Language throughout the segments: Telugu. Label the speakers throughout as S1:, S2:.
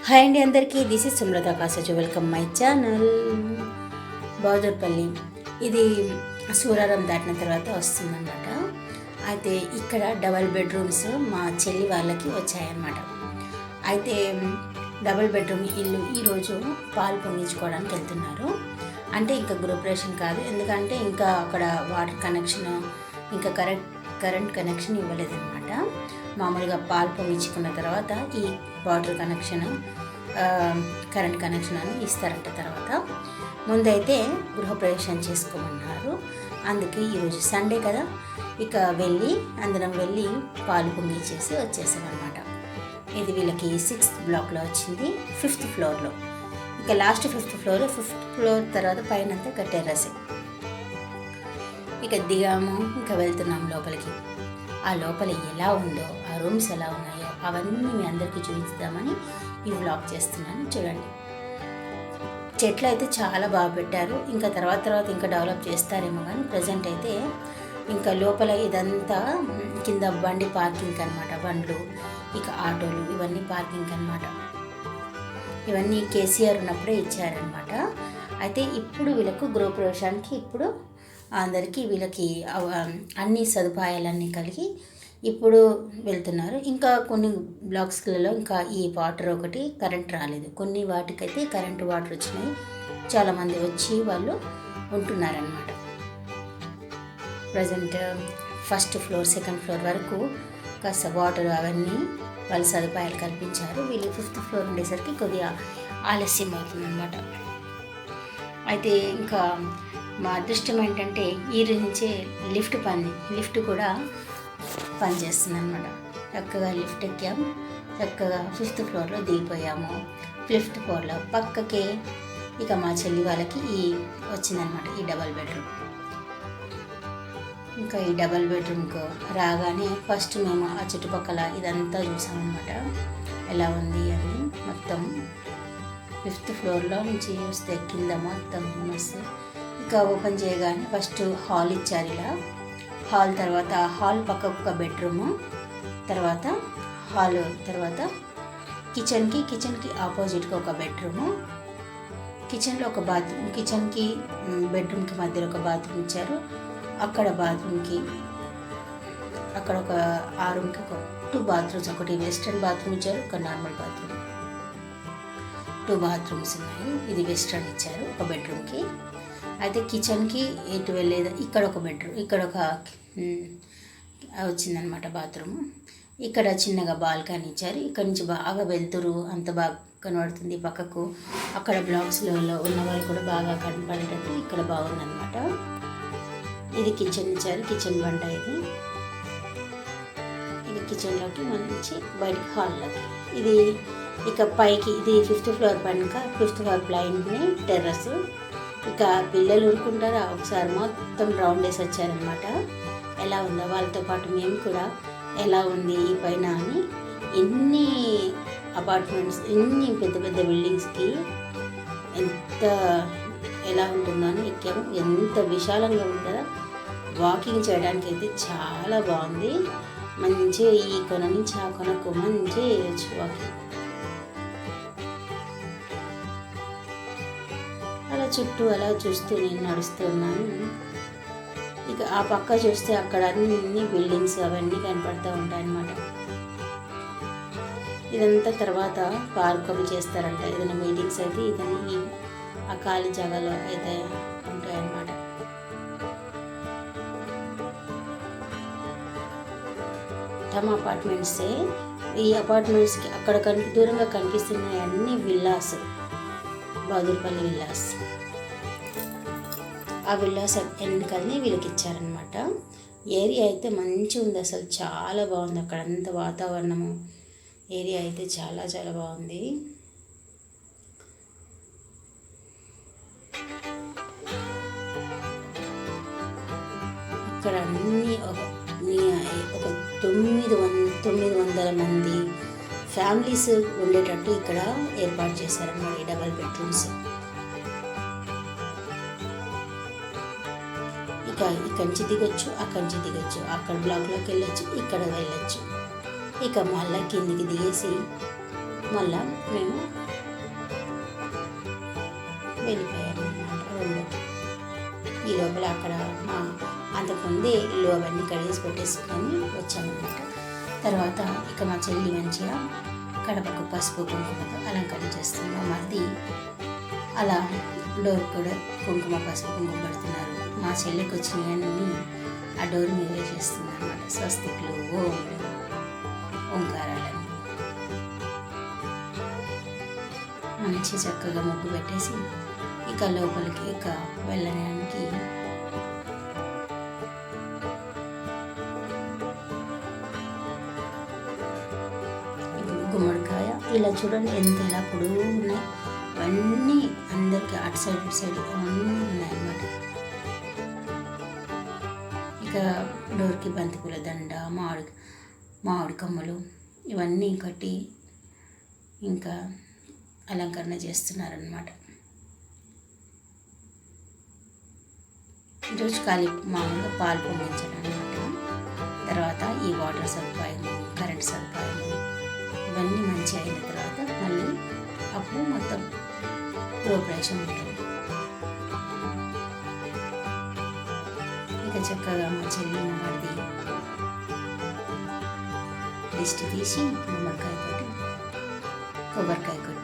S1: హాయ్ అండి అందరికీ this is Sumrata Kasaju welcome my channel Bahadurpally ఇది సూరారం దాటిన తర్వాత వస్తుందన్నమాట. అయితే ఇక్కడ డబల్ బెడ్రూమ్స్ మా చెల్లి వాళ్ళకి వచ్చాయన్నమాట. అయితే డబల్ బెడ్రూమ్ ఇల్లు ఈరోజు పాలు పొంగించుకోవడానికి వెళ్తున్నారు. అంటే ఇంకా గృహప్రవేశం కాదు. ఎందుకంటే ఇంకా అక్కడ వాటర్ కనెక్షన్ ఇంకా కరెంట్ కరెంట్ కనెక్షన్ ఇవ్వలేదన్నమాట. మామూలుగా పాలు పొంగించుకున్న తర్వాత ఈ వాటర్ కనెక్షన్ కరెంట్ కనెక్షన్ అని ఇస్తారంట తర్వాత. ముందైతే గృహప్రవేశం చేసుకోమన్నారు. అందుకే ఈరోజు సండే కదా. ఇక వెళ్ళి అందరం వెళ్ళి పాలు పొంగిచ్చేసి వచ్చేసామన్నమాట. ఇది వీళ్ళకి సిక్స్త్ బ్లాక్లో వచ్చింది ఫిఫ్త్ ఫ్లోర్లో. ఇక last fifth floor fifth floor తర్వాత పైన అంతా కట్టేరసే ఇక దిగాము ఇంకా వెళ్తున్నాం లోపలికి. ఆ లోపల ఎలా ఉందో రూమ్స్ ఎలా ఉన్నాయో అవన్నీ మీ అందరికీ చూపిస్తామని ఈ వ్లాగ్ చేస్తున్నాను. చూడండి. చెట్లు అయితే చాలా బాగా పెట్టారు. ఇంకా తర్వాత తర్వాత ఇంకా డెవలప్ చేస్తారేమో కానీ ప్రజెంట్ అయితే ఇంకా లోపల ఇదంతా కింద బండి పార్కింగ్ అనమాట బండ్లు ఇక ఆటోలు ఇవన్నీ పార్కింగ్ అనమాట ఇవన్నీ కేసీఆర్ ఉన్నప్పుడే ఇచ్చారనమాట అయితే ఇప్పుడు వీళ్ళకు గృహప్రవేశానికి ఇప్పుడు అందరికీ వీళ్ళకి అన్ని సదుపాయాలన్నీ కలిగి ఇప్పుడు వెళ్తున్నారు. ఇంకా కొన్ని బ్లాక్స్లలో ఇంకా ఈ వాటర్ ఒకటి కరెంట్ రాలేదు. కొన్ని వాటికైతే కరెంటు వాటర్ వచ్చినాయి. చాలామంది వచ్చి వాళ్ళు ఉంటున్నారనమాట present first floor second floor వరకు కాస్త వాటర్ అవన్నీ వాళ్ళు సదుపాయాలు కల్పించారు. వీళ్ళు ఫిఫ్త్ ఫ్లోర్ ఉండేసరికి కొద్దిగా ఆలస్యం అవుతుందన్నమాట. అయితే ఇంకా మా అదృష్టం ఏంటంటే ఈ నుంచే లిఫ్ట్ పని లిఫ్ట్ కూడా పనిచేస్తుంది అనమాట చక్కగా లిఫ్ట్ ఎక్కాము చక్కగా ఫిఫ్త్ ఫ్లోర్లో దిగిపోయాము. ఫిఫ్త్ ఫ్లోర్లో పక్కకే ఇక మా చెల్లి వాళ్ళకి ఈ వచ్చిందనమాట ఈ డబల్ బెడ్రూమ్. ఇంకా ఈ డబల్ బెడ్రూమ్కు రాగానే ఫస్ట్ మేము ఆ చుట్టుపక్కల ఇదంతా చూసామన్నమాట. ఎలా ఉంది అని మొత్తం ఫిఫ్త్ ఫ్లోర్లో నుంచి చూస్తే కింద మొత్తం మస్తు ఇక ఓపెన్ చేయగానే ఫస్ట్ హాల్ ఇచ్చారు ఇలా. హాల్ తర్వాత హాల్ పక్కకు ఒక బెడ్రూము తర్వాత హాల్ తర్వాత కిచెన్కి కిచెన్కి ఆపోజిట్గా ఒక బెడ్రూము కిచెన్లో ఒక బాత్రూమ్ కిచెన్కి బెడ్రూమ్కి మధ్యలో ఒక బాత్రూమ్ ఇచ్చారు. అక్కడ బాత్రూమ్కి అక్కడ ఒక ఆ రూమ్కి ఒక టూ బాత్రూమ్స్ ఒకటి వెస్ట్రన్ బాత్రూమ్ ఇచ్చారు ఒక నార్మల్ బాత్రూమ్. టూ బాత్రూమ్స్ ఉన్నాయి. ఇది వెస్ట్రన్ ఇచ్చారు ఒక బెడ్రూమ్కి. అయితే కిచెన్కి ఎటు వెళ్ళేది? ఇక్కడ ఒక బెడ్రూమ్ ఇక్కడ ఒక వచ్చిందనమాట బాత్రూమ్. ఇక్కడ చిన్నగా బాల్కనీ ఇచ్చారు. ఇక్కడ నుంచి బాగా వెళ్తురు. అంత బాగా కనబడుతుంది పక్కకు. అక్కడ బ్లాక్స్లో ఉన్న వాళ్ళు కూడా బాగా కనపడేటట్టు ఇక్కడ బాగుందన్నమాట. ఇది కిచెన్ ఇచ్చారు. కిచెన్ వంట ఇది. ఇది కిచెన్లోకి మంచి బయటకు హాల్లోకి ఇది ఇక పైకి ఇది ఫిఫ్త్ ఫ్లోర్ పైన ఫిఫ్త్ ఫ్లోర్ ప్లైన్ టెర్రస్ ఇక పిల్లలు ఊరుకుంటారా? ఒకసారి మొత్తం రౌండ్ వేసి వచ్చారనమాట ఎలా ఉందో వాళ్ళతో పాటు మేము కూడా ఎలా ఉంది ఈ పైన అని ఎన్ని అపార్ట్మెంట్స్ ఎన్ని పెద్ద పెద్ద బిల్డింగ్స్కి ఎంత ఎలా ఉంటుందో అని ఎక్కాము. ఎంత విశాలంగా ఉంటుందో వాకింగ్ చేయడానికి అయితే చాలా బాగుంది. మంచిగా ఈ కొన నుంచి ఆ కొనకు మంచిగా చేయొచ్చు వాకింగ్ అలా చుట్టూ అలా చూస్తూ నేను నడుస్తున్నాను ఇక ఆ పక్క చూస్తే అక్కడ అన్ని బిల్డింగ్స్ అవన్నీ కనపడుతూ ఉంటాయి అన్నమాట ఇదంతా తర్వాత పార్క్ అవి చేస్తారంట. ఏదైనా మీటింగ్స్ అయితే ఇదని ఆ ఖాళీ జాగాలో అయితే ఉంటాయన్నమాట. టమ్ అపార్ట్మెంట్సే. ఈ అపార్ట్మెంట్స్కి అక్కడ కన్ దూరంగా కనిపిస్తున్నాయి అన్ని విల్లాస్. బాదుర్పల్లి విల్లాస్. ఆ విల్లాస్ ఎన్నికల్ని వీళ్ళకి ఇచ్చారనమాట ఏరియా అయితే మంచిగా ఉంది అసలు చాలా బాగుంది అక్కడ అంత వాతావరణము. ఏరియా అయితే చాలా చాలా బాగుంది. ఇక్కడ అన్ని ఒక ఒక తొమ్మిది వం తొమ్మిది వందల మంది ఫ్యామిలీస్ ఉండేటట్టు ఇక్కడ ఏర్పాటు చేశారన్నమాట ఈ డబల్ బెడ్రూమ్స్. ఇక ఇక్కడి నుంచి దిగొచ్చు అక్కడి నుంచి దిగొచ్చు అక్కడ బ్లాక్లోకి వెళ్ళొచ్చు ఇక్కడ వెళ్ళొచ్చు. ఇక మళ్ళీ కిందికి దిగేసి మళ్ళా మేము వెళ్ళిపోయాము రూమ్లోకి ఈ లోపల అక్కడ మా అంతకుముందే ఇల్లు అవన్నీ కడిగేసి పెట్టేసుకొని వచ్చామన్నమాట తర్వాత ఇక మా చెల్లి మంచిగా కడపకు పసుపు కుంకుమతో అలంకరణ చేస్తుంది. మా మరిది అలా డోర్ కూడా కుంకుమ పసుపు కుంకుమ పెడుతున్నారు. మా చెల్లికి వచ్చినాయని ఆ డోర్ మీద వేసేస్తుంది అనమాట స్వస్తికులు ఓంలు ఓంకారాలని. మంచి చక్కగా ముగ్గు పెట్టేసి ఇక లోపలికి ఇక వెళ్ళడానికి ఇప్పుడు గుమ్మడికాయ. ఇలా చూడండి ఎంత ఇలా పొడుగు ఉన్నాయి. అవన్నీ అందరికి అటు సైడ్ ఇటు సైడ్ అవన్నీ ఉన్నాయన్నమాట. ఇంకా డోర్కి బంతిపూల దండ మామిడి మామిడి కొమ్మలు ఇవన్నీ కట్టి ఇంకా అలంకరణ చేస్తున్నారనమాట ఈరోజు ఖాళీ మామూలుగా పాలు పొంగించడం అనమాట తర్వాత ఈ వాటర్ సదుపాయం కరెంట్ సదుపాయం ఇవన్నీ మంచి అయిన తర్వాత మళ్ళీ అప్పుడు మొత్తం గృహప్రవేశం ఉంటుంది. చక్కగా మా చెల్లి మాది దిష్టి తీసి నిమ్మకాయ కొట్టి కొబ్బరికాయ కొట్టి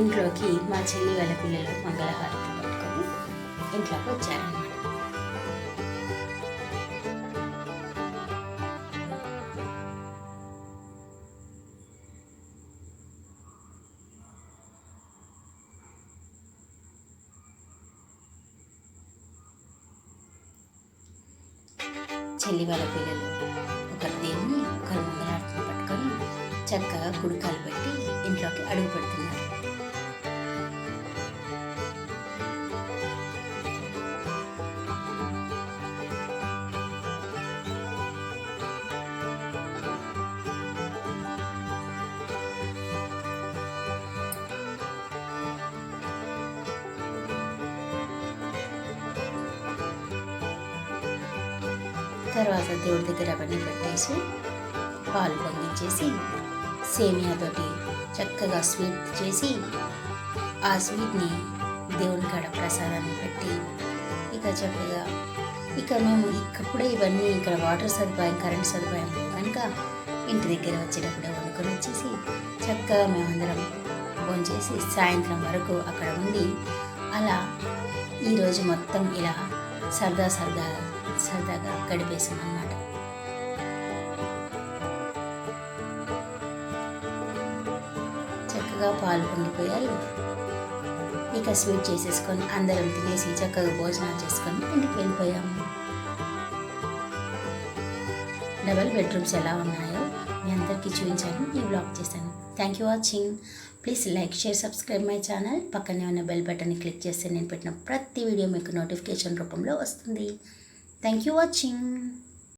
S1: ఇంట్లోకి మా చెల్లి వాళ్ళ పిల్లలు మంగళహారతి పట్టుకొని ఇంట్లోకి వచ్చారన్నమాట. చెల్లి వాళ్ళ పిల్లలు ఒకరి దేన్ని ఒకరు మంగళహారతిని పట్టుకొని చక్కగా గుడికాలు పెట్టి ఇంట్లోకి అడుగు పెడుతున్నారు. తర్వాత దేవుడి దగ్గర అవన్నీ పెట్టేసి పాలు పొంగించేసి సేమియాతోటి చక్కగా స్వీట్ చేసి ఆ స్వీట్ని దేవుని కాడ ప్రసాదాన్ని పెట్టి ఇక చక్కగా ఇక మేము ఇక్కడే ఇవన్నీ ఇక్కడ వాటర్ సదుపాయం కరెంట్ సదుపాయం కనుక ఇంటి దగ్గర వచ్చేటప్పుడే వండుకొని వచ్చేసి చక్కగా మేమందరం భోంచేసి సాయంత్రం వరకు అక్కడ ఉండి అలా ఈరోజు మొత్తం ఇలా సరదా సరదా సరదాగా గడిపేసాం అన్నమాట చక్కగా పాలు పొంగిపోయాయి ఇక స్వీట్ చేసేసుకొని అందరం తినేసి చక్కగా భోజనాలు చేసుకొని ఇంటికి వెళ్ళిపోయాము. డబల్ బెడ్రూమ్స్ ఎలా ఉన్నాయో మీ అందరికీ చూపించాను ఈ బ్లాగ్ చేశాను. Thank you watching please like share subscribe my channel పక్కనే ఉన్న బెల్ బటన్ని క్లిక్ చేస్తే నేను పెట్టిన ప్రతి వీడియో మీకు నోటిఫికేషన్ రూపంలో వస్తుంది. Thank you watching